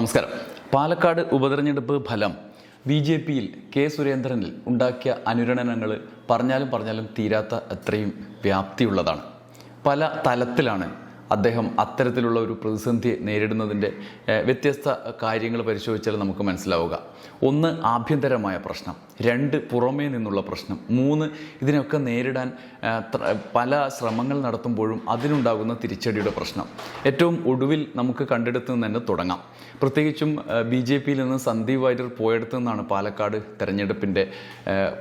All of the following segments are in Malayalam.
നമസ്കാരം. പാലക്കാട് ഉപതെരഞ്ഞെടുപ്പ് ഫലം ബി ജെ പിയിൽ കെ സുരേന്ദ്രനിൽ ഉണ്ടാക്കിയ അനുരണനങ്ങൾ പറഞ്ഞാലും പറഞ്ഞാലും തീരാത്ത അത്രയും വ്യാപ്തിയുള്ളതാണ്. പല തലത്തിലാണ് അദ്ദേഹം അത്തരത്തിലുള്ള ഒരു പ്രതിസന്ധിയെ നേരിടുന്നതിന്റെ വ്യത്യസ്ത കാര്യങ്ങൾ പരിശോധിച്ചാൽ നമുക്ക് മനസ്സിലാവുക. ഒന്ന് ആഭ്യന്തരമായ പ്രശ്നം. രണ്ട് പുറമേ നിന്നുള്ള പ്രശ്നം. മൂന്ന് ഇതിനൊക്കെ നേരിടാൻ പല ശ്രമങ്ങൾ നടത്തുമ്പോഴും അതിനുണ്ടാകുന്ന തിരിച്ചടിയുടെ പ്രശ്നം. ഏറ്റവും ഒടുവിൽ നമുക്ക് കണ്ടെടുത്ത് നിന്ന് തന്നെ തുടങ്ങാം. പ്രത്യേകിച്ചും ബി ജെ പിയിൽ നിന്ന് സന്ദീപ് വാര്യർ പോയെടുത്തു നിന്നാണ് പാലക്കാട് തെരഞ്ഞെടുപ്പിന്റെ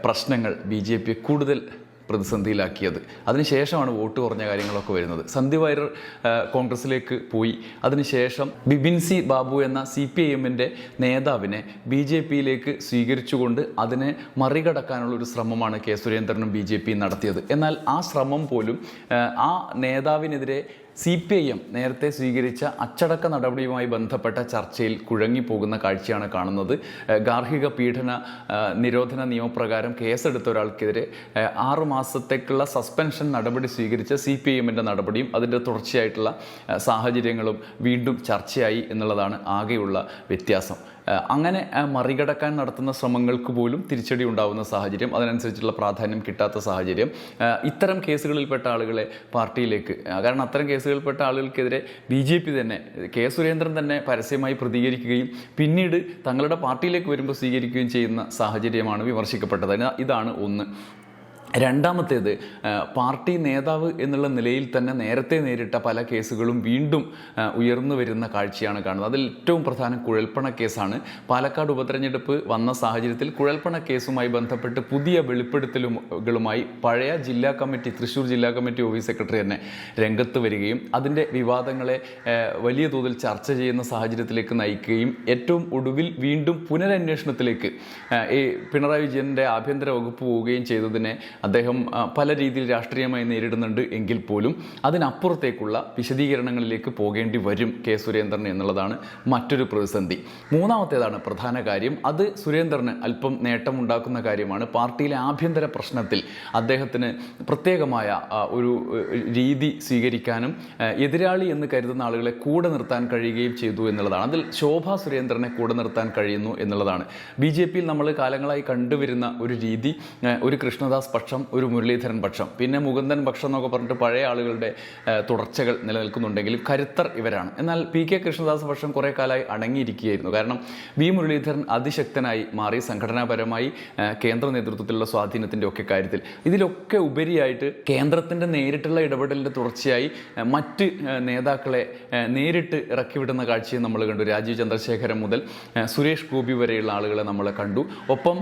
പ്രശ്നങ്ങൾ ബി ജെ പിയെ കൂടുതൽ പ്രതിസന്ധിയിലാക്കിയത്. അതിനുശേഷമാണ് വോട്ട് കുറഞ്ഞ കാര്യങ്ങളൊക്കെ വരുന്നത്. സന്ധി വാര്യർ കോൺഗ്രസിലേക്ക് പോയി. അതിനുശേഷം ബിബിൻ സി ബാബു എന്ന സി പി ഐ എമ്മിന്റെ നേതാവിനെ ബി ജെ പിയിലേക്ക് സ്വീകരിച്ചുകൊണ്ട് അതിനെ മറികടക്കാനുള്ള ഒരു ശ്രമമാണ് കെ സുരേന്ദ്രനും ബി ജെ പിയും നടത്തിയത്. എന്നാൽ ആ ശ്രമം പോലും ആ നേതാവിനെതിരെ സി പി ഐ എം നേരത്തെ സ്വീകരിച്ച അച്ചടക്ക നടപടിയുമായി ബന്ധപ്പെട്ട ചർച്ചയിൽ കുഴങ്ങിപ്പോകുന്ന കാഴ്ചയാണ് കാണുന്നത്. ഗാർഹിക പീഡന നിരോധന നിയമപ്രകാരം കേസെടുത്ത ഒരാൾക്കെതിരെ ആറു മാസത്തേക്കുള്ള സസ്പെൻഷൻ നടപടി സ്വീകരിച്ച സി പി ഐ എമ്മിന്റെ നടപടിയും അതിന്റെ തുടർച്ചയായിട്ടുള്ള സാഹചര്യങ്ങളും വീണ്ടും ചർച്ചയായി എന്നുള്ളതാണ് ആകെയുള്ള വ്യത്യാസം. അങ്ങനെ മറികടക്കാൻ നടത്തുന്ന ശ്രമങ്ങൾക്ക് പോലും തിരിച്ചടി ഉണ്ടാകുന്ന സാഹചര്യം അതിനനുസരിച്ചുള്ള പ്രാധാന്യം കിട്ടാത്ത സാഹചര്യം ഇത്തരം കേസുകളിൽപ്പെട്ട ആളുകളെ പാർട്ടിയിലേക്ക് കാരണം അത്തരം കേസുകളിൽപ്പെട്ട ആളുകൾക്കെതിരെ ബി ജെ പി തന്നെ കെ സുരേന്ദ്രൻ തന്നെ പരസ്യമായി പ്രതികരിക്കുകയും പിന്നീട് തങ്ങളുടെ പാർട്ടിയിലേക്ക് വരുമ്പോൾ സ്വീകരിക്കുകയും ചെയ്യുന്ന സാഹചര്യമാണ് വിമർശിക്കപ്പെട്ടത്. ഇതാണ് ഒന്ന്. രണ്ടാമത്തേത് പാർട്ടി നേതാവ് എന്നുള്ള നിലയിൽ തന്നെ നേരത്തെ നേരിട്ട പല കേസുകളും വീണ്ടും ഉയർന്നു വരുന്ന കാഴ്ചയാണ് കാണുന്നത്. അതിൽ ഏറ്റവും പ്രധാനം കുഴൽപ്പണ കേസാണ്. പാലക്കാട് ഉപതെരഞ്ഞെടുപ്പ് വന്ന സാഹചര്യത്തിൽ കുഴൽപ്പണ കേസുമായി ബന്ധപ്പെട്ട് പുതിയ വെളിപ്പെടുത്തലുകളുമായി പഴയ ജില്ലാ കമ്മിറ്റി തൃശ്ശൂർ ജില്ലാ കമ്മിറ്റി ഓഫീസ് സെക്രട്ടറി തന്നെ രംഗത്ത് വരികയും അതിന്റെ വിവാദങ്ങളെ വലിയ തോതിൽ ചർച്ച ചെയ്യുന്ന സാഹചര്യത്തിലേക്ക് നയിക്കുകയും ഏറ്റവും ഒടുവിൽ വീണ്ടും പുനരന്വേഷണത്തിലേക്ക് ഈ പിണറായി വിജയന്റെ ആഭ്യന്തര വകുപ്പ് പോവുകയും ചെയ്തതിനെ അദ്ദേഹം പല രീതിയിൽ രാഷ്ട്രീയമായി നേരിടുന്നുണ്ട് എങ്കിൽ പോലും അതിനപ്പുറത്തേക്കുള്ള വിശദീകരണങ്ങളിലേക്ക് പോകേണ്ടി വരും കെ സുരേന്ദ്രൻ എന്നുള്ളതാണ് മറ്റൊരു പ്രതിസന്ധി. മൂന്നാമത്തേതാണ് പ്രധാന കാര്യം. അത് സുരേന്ദ്രന് അല്പം നേട്ടമുണ്ടാക്കുന്ന കാര്യമാണ്. പാർട്ടിയിലെ ആഭ്യന്തര പ്രശ്നത്തിൽ അദ്ദേഹത്തിന് പ്രത്യേകമായ ഒരു രീതി സ്വീകരിക്കാനും എതിരാളി എന്ന് കരുതുന്ന ആളുകളെ കൂടെ നിർത്താൻ കഴിയുകയും ചെയ്തു എന്നുള്ളതാണ്. അതിൽ ശോഭ സുരേന്ദ്രനെ കൂടെ നിർത്താൻ കഴിയുന്നു എന്നുള്ളതാണ്. ബി ജെ പിയിൽ നമ്മൾ കാലങ്ങളായി കണ്ടുവരുന്ന ഒരു രീതി ഒരു കൃഷ്ണദാസ് പക്ഷം ഒരു മുരളീധരൻ പക്ഷം. പിന്നെ മുകുന്ദൻ പക്ഷം എന്നൊക്കെ പറഞ്ഞിട്ട് പഴയ ആളുകളുടെ തുടർച്ചകൾ നിലനിൽക്കുന്നുണ്ടെങ്കിലും കരുത്തർ ഇവരാണ്. എന്നാൽ പി കെ കൃഷ്ണദാസ് പക്ഷം കുറേ കാലമായി അടങ്ങിയിരിക്കുകയായിരുന്നു. കാരണം വി മുരളീധരൻ അതിശക്തനായി മാറി സംഘടനാപരമായി കേന്ദ്ര നേതൃത്വത്തിലുള്ള സ്വാധീനത്തിന്റെ ഒക്കെ കാര്യത്തിൽ. ഇതിലൊക്കെ ഉപരിയായിട്ട് കേന്ദ്രത്തിന്റെ നേരിട്ടുള്ള ഇടപെടലിന്റെ തുടർച്ചയായി മറ്റ് നേതാക്കളെ നേരിട്ട് ഇറക്കിവിടുന്ന കാഴ്ചയും നമ്മൾ കണ്ടു. രാജീവ് ചന്ദ്രശേഖരൻ മുതൽ സുരേഷ് ഗോപി വരെയുള്ള ആളുകളെ നമ്മൾ കണ്ടു. ഒപ്പം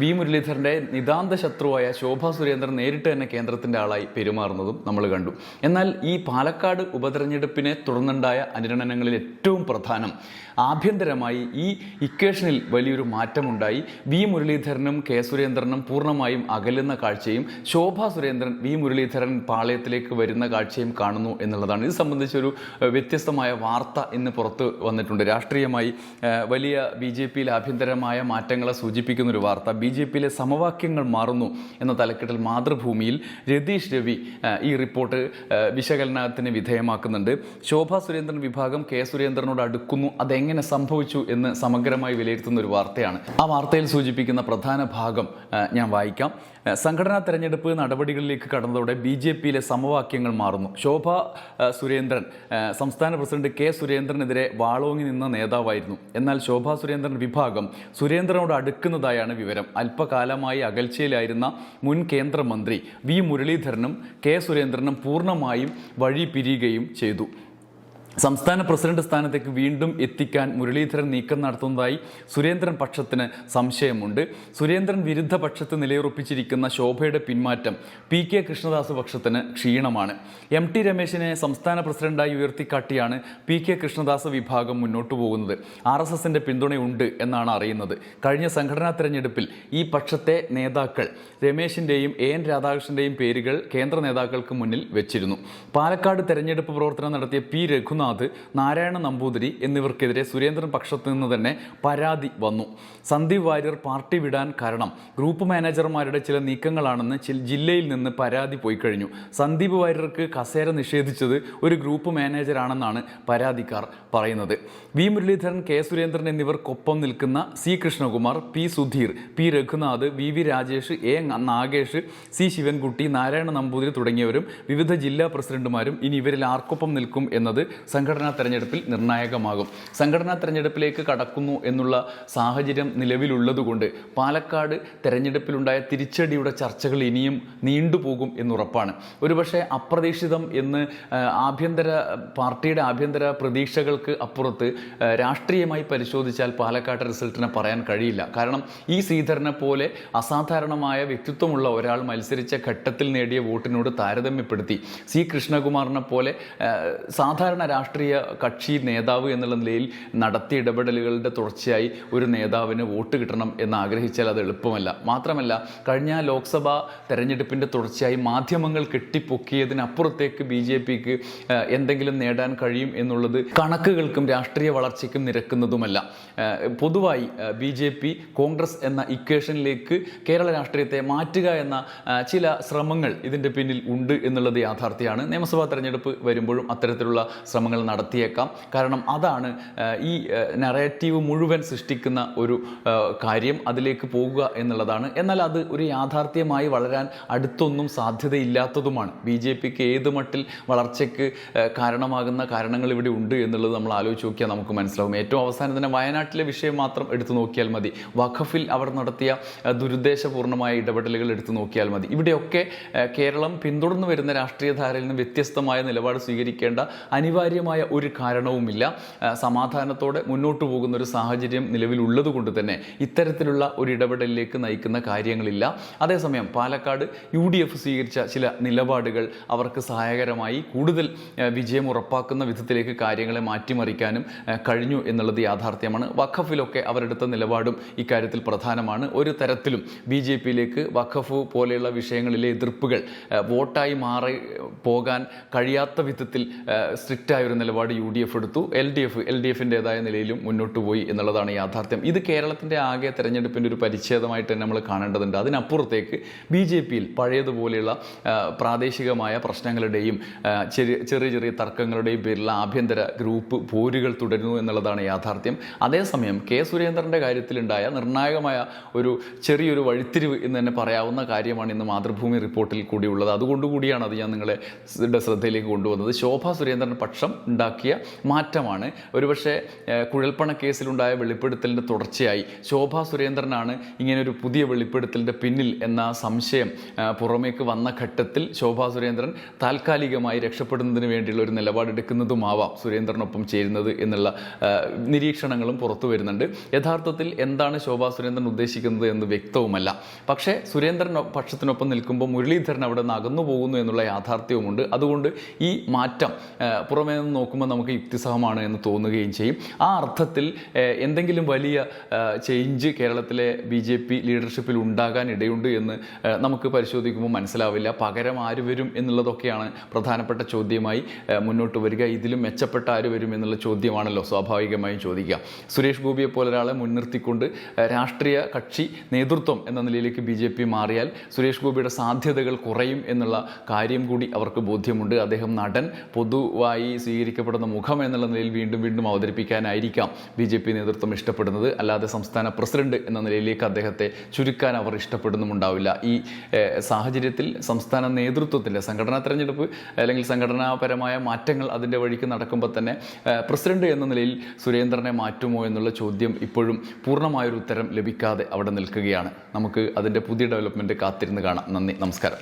വി മുരളീധരന്റെ നിതാന്ത ശത്രുവായ ശോഭ സുരേന്ദ്രൻ നേരിട്ട് തന്നെ കേന്ദ്രത്തിന്റെ ആളായി പെരുമാറുന്നതും നമ്മൾ കണ്ടു. എന്നാൽ ഈ പാലക്കാട് ഉപതെരഞ്ഞെടുപ്പിനെ തുടർന്നുണ്ടായ അനുരണനങ്ങളിൽ ഏറ്റവും പ്രധാനം ആഭ്യന്തരമായി ഈ ഇക്വേഷനിൽ വലിയൊരു മാറ്റമുണ്ടായി. വി മുരളീധരനും കെ സുരേന്ദ്രനും പൂർണമായും അകലുന്ന കാഴ്ചയും ശോഭ സുരേന്ദ്രൻ വി മുരളീധരൻ പാളയത്തിലേക്ക് വരുന്ന കാഴ്ചയും കാണുന്നു എന്നുള്ളതാണ്. ഇത് സംബന്ധിച്ചൊരു വ്യത്യസ്തമായ വാർത്ത ഇന്ന് പുറത്ത് വന്നിട്ടുണ്ട്. രാഷ്ട്രീയമായി വലിയ ബി ജെ പിയിൽ ആഭ്യന്തരമായ മാറ്റങ്ങളെ സൂചിപ്പിക്കുന്ന ഒരു വാർത്ത. ബി ജെ പിയിലെ സമവാക്യങ്ങൾ മാറുന്നു എന്ന തലക്കെട്ടിൽ മാതൃഭൂമിയിൽ രതീഷ് രവി ഈ റിപ്പോർട്ട് വിശകലനത്തിന് വിധേയമാക്കുന്നുണ്ട്. ശോഭ സുരേന്ദ്രൻ വിഭാഗം കെ സുരേന്ദ്രനോട് അടുക്കുന്നു. അതെങ്ങനെ സംഭവിച്ചു എന്ന് സമഗ്രമായി വിലയിരുത്തുന്ന ഒരു വാർത്തയാണ്. ആ വാർത്തയിൽ സൂചിപ്പിക്കുന്ന പ്രധാന ഭാഗം ഞാൻ വായിക്കാം. സംഘടനാ തെരഞ്ഞെടുപ്പ് നടപടികളിലേക്ക് കടന്നതോടെ ബി ജെ പിയിലെ സമവാക്യങ്ങൾ മാറുന്നു. ശോഭ സുരേന്ദ്രൻ സംസ്ഥാന പ്രസിഡന്റ് കെ സുരേന്ദ്രനെതിരെ വാളോങ്ങി നിന്ന നേതാവായിരുന്നു. എന്നാൽ ശോഭ സുരേന്ദ്രൻ വിഭാഗം സുരേന്ദ്രനോട് അടുക്കുന്നതായാണ് വിവരം. അല്പകാലമായി അകൽച്ചയിലായിരുന്ന മുൻ കേന്ദ്രമന്ത്രി വി മുരളീധരനും കെ സുരേന്ദ്രനും പൂർണമായും വഴി പിരിയുകയും ചെയ്തു. സംസ്ഥാന പ്രസിഡന്റ് സ്ഥാനത്തേക്ക് വീണ്ടും എത്തിക്കാൻ മുരളീധരൻ നീക്കം നടത്തുന്നതായി സുരേന്ദ്രൻ പക്ഷത്തിന് സംശയമുണ്ട്. സുരേന്ദ്രൻ വിരുദ്ധ പക്ഷത്ത് നിലയുറപ്പിച്ചിരിക്കുന്ന ശോഭയുടെ പിന്മാറ്റം പി കെ കൃഷ്ണദാസ് പക്ഷത്തിന് ക്ഷീണമാണ്. എം ടി രമേശിനെ സംസ്ഥാന പ്രസിഡന്റായി ഉയർത്തിക്കാട്ടിയാണ് പി കെ കൃഷ്ണദാസ് വിഭാഗം മുന്നോട്ട് പോകുന്നത്. ആർ എസ് എസിന്റെ പിന്തുണയുണ്ട് എന്നാണ് അറിയുന്നത്. കഴിഞ്ഞ സംഘടനാ തെരഞ്ഞെടുപ്പിൽ ഈ പക്ഷത്തെ നേതാക്കൾ രമേശിന്റെയും എ എൻ രാധാകൃഷ്ണന്റെയും പേരുകൾ കേന്ദ്ര നേതാക്കൾക്ക് മുന്നിൽ വെച്ചിരുന്നു. പാലക്കാട് തെരഞ്ഞെടുപ്പ് പ്രവർത്തനം നടത്തിയ പി രഘുനാഥ് രഘുനാഥ് നാരായണ നമ്പൂതിരി എന്നിവർക്കെതിരെ സുരേന്ദ്രൻ പക്ഷത്തു നിന്ന് തന്നെ പരാതി വന്നു. സന്ദീപ് വാര്യർ പാർട്ടി വിടാൻ കാരണം ഗ്രൂപ്പ് മാനേജർമാരുടെ ചില നീക്കങ്ങളാണെന്ന് ജില്ലയിൽ നിന്ന് പരാതി പോയി കഴിഞ്ഞു സന്ദീപ് വാര്യർക്ക് കസേര നിഷേധിച്ചത് ഒരു ഗ്രൂപ്പ് മാനേജറാണെന്നാണ് പരാതിക്കാർ പറയുന്നത്. വി. മുരളീധരൻ കെ. സുരേന്ദ്രൻ എന്നിവർക്കൊപ്പം നിൽക്കുന്ന C. Krishnakumar P. Sudheer P. Raghunath V. V. Rajesh A. Nagesh C. Sivankutty Narayana Namboothiri തുടങ്ങിയവരും വിവിധ ജില്ലാ പ്രസിഡന്റുമാരും ഇനി ഇവരിൽ ആർക്കൊപ്പം നിൽക്കും എന്നത് സംഘടനാ തെരഞ്ഞെടുപ്പിൽ നിർണായകമാകും. സംഘടനാ തെരഞ്ഞെടുപ്പിലേക്ക് കടക്കുന്നു എന്നുള്ള സാഹചര്യം നിലവിലുള്ളതുകൊണ്ട് പാലക്കാട് തെരഞ്ഞെടുപ്പിലുണ്ടായ തിരിച്ചടിയുടെ ചർച്ചകൾ ഇനിയും നീണ്ടുപോകും എന്നുറപ്പാണ്. ഒരുപക്ഷെ അപ്രതീക്ഷിതം എന്ന് ആഭ്യന്തര പാർട്ടിയുടെ ആഭ്യന്തര പ്രതീക്ഷകൾക്ക് അപ്പുറത്ത് രാഷ്ട്രീയമായി പരിശോധിച്ചാൽ പാലക്കാട് റിസൾട്ടിനെ പറയാൻ കഴിയില്ല. കാരണം ഈ ശ്രീധരനെ പോലെ അസാധാരണമായ വ്യക്തിത്വമുള്ള ഒരാൾ മത്സരിച്ച ഘട്ടത്തിൽ നേടിയ വോട്ടിനോട് താരതമ്യപ്പെടുത്തി. സി. കൃഷ്ണകുമാറിനെ പോലെ സാധാരണ രാഷ്ട്രീയ കക്ഷി നേതാവ് എന്നുള്ള നിലയിൽ നടത്തിയ ഇടപെടലുകളുടെ തുടർച്ചയായി ഒരു നേതാവിന് വോട്ട് കിട്ടണം എന്ന് ആഗ്രഹിച്ചാൽ അത് എളുപ്പമല്ല. മാത്രമല്ല കഴിഞ്ഞ ലോക്സഭാ തെരഞ്ഞെടുപ്പിന്റെ തുടർച്ചയായി മാധ്യമങ്ങൾ കെട്ടിപ്പൊക്കിയതിനപ്പുറത്തേക്ക് ബി ജെ പിക്ക് എന്തെങ്കിലും നേടാൻ കഴിയും എന്നുള്ളത് കണക്കുകൾക്കും രാഷ്ട്രീയ വളർച്ചയ്ക്കും നിരക്കുന്നതുമല്ല. പൊതുവായി ബി ജെ പി കോൺഗ്രസ് എന്ന ഇക്വേഷനിലേക്ക് കേരള രാഷ്ട്രീയത്തെ മാറ്റുക എന്ന ചില ശ്രമങ്ങൾ ഇതിന്റെ പിന്നിൽ ഉണ്ട് എന്നുള്ളത് യാഥാർത്ഥ്യമാണ്. നിയമസഭാ തെരഞ്ഞെടുപ്പ് വരുമ്പോഴും അത്തരത്തിലുള്ള ശ്രമങ്ങൾ നടത്തിയേക്കാം. കാരണം അതാണ് ഈ നറേറ്റീവ് മുഴുവൻ സൃഷ്ടിക്കുന്ന ഒരു കാര്യം അതിലേക്ക് പോകുക എന്നുള്ളതാണ്. എന്നാൽ അത് ഒരു യാഥാർത്ഥ്യമായി വളരാൻ അടുത്തൊന്നും സാധ്യതയില്ലാത്തതുമാണ്. ബി ജെ പിക്ക് ഏത് മട്ടിൽ വളർച്ചയ്ക്ക് കാരണമാകുന്ന കാരണങ്ങൾ ഇവിടെ ഉണ്ട് എന്നുള്ളത് നമ്മൾ ആലോചിച്ച് നോക്കിയാൽ നമുക്ക് മനസ്സിലാവും. ഏറ്റവും അവസാനം തന്നെ വയനാട്ടിലെ വിഷയം മാത്രം എടുത്തു നോക്കിയാൽ മതി. വഖഫിൽ അവർ നടത്തിയ ദുരുദ്ദേശപൂർണമായ ഇടപെടലുകൾ എടുത്തു നോക്കിയാൽ മതി. ഇവിടെയൊക്കെ കേരളം പിന്തുടർന്നു വരുന്ന രാഷ്ട്രീയ ധാരയിൽ നിന്ന് വ്യത്യസ്തമായ നിലപാട് സ്വീകരിക്കേണ്ട അനിവാര്യമായ ഒരു കാരണവുമില്ല. സമാധാനത്തോടെ മുന്നോട്ട് പോകുന്ന ഒരു സാഹചര്യം നിലവിലുള്ളത് കൊണ്ട് തന്നെ ഇത്തരത്തിലുള്ള ഒരു ഇടപെടലിലേക്ക് നയിക്കുന്ന കാര്യങ്ങളില്ല. അതേസമയം പാലക്കാട് യു ഡി എഫ് സ്വീകരിച്ച ചില നിലപാടുകൾ അവർക്ക് സഹായകരമായി കൂടുതൽ വിജയം ഉറപ്പാക്കുന്ന വിധത്തിലേക്ക് കാര്യങ്ങളെ മാറ്റിമറിക്കാനും കഴിഞ്ഞു എന്നുള്ളത് യാഥാർത്ഥ്യമാണ്. വഖഫിലൊക്കെ അവരെടുത്ത നിലപാടും ഇക്കാര്യത്തിൽ പ്രധാനമാണ്. ഒരു തരത്തിലും ബി ജെ പിയിലേക്ക് വഖഫ് പോലെയുള്ള വിഷയങ്ങളിലെ എതിർപ്പുകൾ വോട്ടായി മാറി പോകാൻ കഴിയാത്ത വിധത്തിൽ സ്ട്രിക്റ്റായ ഒരു നിലപാട് യു ഡി എഫ് എടുത്തു. L D F L D എഫിന്റെതായ നിലയിലും മുന്നോട്ട് പോയി എന്നുള്ളതാണ് യാഥാർത്ഥ്യം. ഇത് കേരളത്തിന്റെ ആകെ തെരഞ്ഞെടുപ്പിന്റെ ഒരു പരിച്ഛേദമായിട്ട് തന്നെ നമ്മൾ കാണേണ്ടതുണ്ട്. അതിനപ്പുറത്തേക്ക് ബി ജെ പിയിൽ പഴയതുപോലെയുള്ള പ്രാദേശികമായ പ്രശ്നങ്ങളുടെയും ചെറിയ ചെറിയ ചെറിയ തർക്കങ്ങളുടെയും പേരിലുള്ള ആഭ്യന്തര ഗ്രൂപ്പ് പോരുകൾ തുടരുന്നു എന്നുള്ളതാണ് യാഥാർത്ഥ്യം. അതേസമയം കെ സുരേന്ദ്രന്റെ കാര്യത്തിലുണ്ടായ നിർണായകമായ ഒരു ചെറിയൊരു വഴിത്തിരിവ് എന്ന് തന്നെ പറയാവുന്ന കാര്യമാണ് ഇന്ന് മാതൃഭൂമി റിപ്പോർട്ടിൽ കൂടിയുള്ളത്. അതുകൊണ്ടുകൂടിയാണ് അത് ഞാൻ നിങ്ങളെ ശ്രദ്ധയിലേക്ക് കൊണ്ടുവന്നത്. ശോഭ സുരേന്ദ്രൻ പക്ഷം ഉണ്ടാക്കിയ മാറ്റമാണ്. ഒരുപക്ഷെ കുഴൽപ്പണ കേസിലുണ്ടായ വെളിപ്പെടുത്തലിന്റെ തുടർച്ചയായി ശോഭ സുരേന്ദ്രനാണ് ഇങ്ങനെ ഒരു പുതിയ വെളിപ്പെടുത്തലിന്റെ പിന്നിൽ എന്ന സംശയം പുറമേക്ക് വന്ന ഘട്ടത്തിൽ ശോഭ സുരേന്ദ്രൻ താൽക്കാലികമായി രക്ഷപ്പെടുന്നതിന് വേണ്ടിയുള്ള ഒരു നിലപാടെടുക്കുന്നതുമാവാം സുരേന്ദ്രനൊപ്പം ചേരുന്നത് എന്നുള്ള നിരീക്ഷണങ്ങളും പുറത്തു വരുന്നുണ്ട്. യഥാർത്ഥത്തിൽ എന്താണ് ശോഭാ സുരേന്ദ്രൻ ഉദ്ദേശിക്കുന്നത് എന്ന് വ്യക്തവുമല്ല. പക്ഷേ സുരേന്ദ്രൻ പക്ഷത്തിനൊപ്പം നിൽക്കുമ്പോൾ മുരളീധരൻ അവിടെ നിന്ന് അകന്നു പോകുന്നു എന്നുള്ള യാഥാർത്ഥ്യവുമുണ്ട്. അതുകൊണ്ട് ഈ മാറ്റം പുറമേ നോക്കുമ്പോൾ നമുക്ക് യുക്തിസഹമാണ് എന്ന് തോന്നുകയും ചെയ്യും. ആ അർത്ഥത്തിൽ എന്തെങ്കിലും വലിയ ചേഞ്ച് കേരളത്തിലെ ബി ജെ പി ലീഡർഷിപ്പിൽ ഉണ്ടാകാൻ ഇടയുണ്ട് എന്ന് നമുക്ക് പരിശോധിക്കുമ്പോൾ മനസ്സിലാവില്ല. പകരം ആര് വരും എന്നുള്ളതൊക്കെയാണ് പ്രധാനപ്പെട്ട ചോദ്യമായി മുന്നോട്ട് വരിക. ഇതിലും മെച്ചപ്പെട്ട ആര് വരും എന്നുള്ള ചോദ്യമാണല്ലോ സ്വാഭാവികമായും ചോദിക്കുക. സുരേഷ് ഗോപിയെ പോലെ ഒരാളെ മുൻനിർത്തിക്കൊണ്ട് രാഷ്ട്രീയ കക്ഷി നേതൃത്വം എന്ന നിലയിലേക്ക് ബി ജെ പി മാറിയാൽ സുരേഷ് ഗോപിയുടെ സാധ്യതകൾ കുറയും എന്നുള്ള കാര്യം കൂടി അവർക്ക് ബോധ്യമുണ്ട്. അദ്ദേഹം നടൻ പൊതുവായി സ്വീകരിക്കപ്പെടുന്ന മുഖം എന്നുള്ള നിലയിൽ വീണ്ടും വീണ്ടും അവതരിപ്പിക്കാനായിരിക്കാം ബി ജെ പി നേതൃത്വം ഇഷ്ടപ്പെടുന്നത്. അല്ലാതെ സംസ്ഥാന പ്രസിഡന്റ് എന്ന നിലയിലേക്ക് അദ്ദേഹത്തെ ചുരുക്കാൻ അവർ ഇഷ്ടപ്പെടുന്നുമുണ്ടാവില്ല ഈ സാഹചര്യത്തിൽ സംസ്ഥാന നേതൃത്വത്തിന്റെ സംഘടനാ തെരഞ്ഞെടുപ്പ് അല്ലെങ്കിൽ സംഘടനാപരമായ മാറ്റങ്ങൾ അതിന്റെ വഴിക്ക് നടക്കുമ്പോൾ തന്നെ പ്രസിഡന്റ് എന്ന നിലയിൽ സുരേന്ദ്രനെ മാറ്റുമോ എന്നുള്ള ചോദ്യം ഇപ്പോഴും പൂർണമായൊരു ഉത്തരം ലഭിക്കാതെ അവിടെ നിൽക്കുകയാണ്. നമുക്ക് അതിന്റെ പുതിയ ഡെവലപ്മെന്റ് കാത്തിരുന്ന് കാണാം. നന്ദി നമസ്കാരം.